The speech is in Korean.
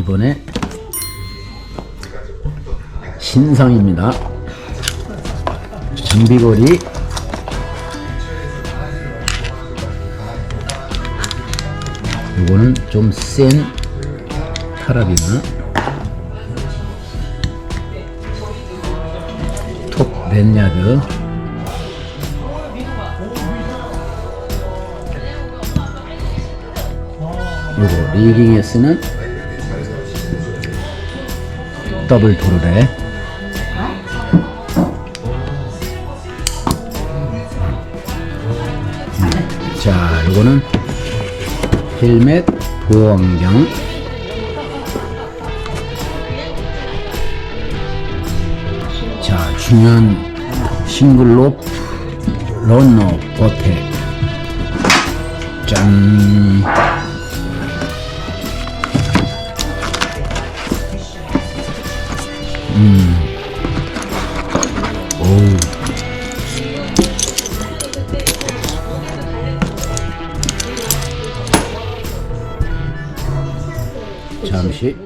이번에 신상입니다. 장비거리 요거는 좀 센 카라비나 톱 랜야드 요거 리깅에 쓰는 더블 도르래. 자 요거는 헬멧 보호안경. 자 중요한 싱글롭 러너 어택 짠 오우. 잠시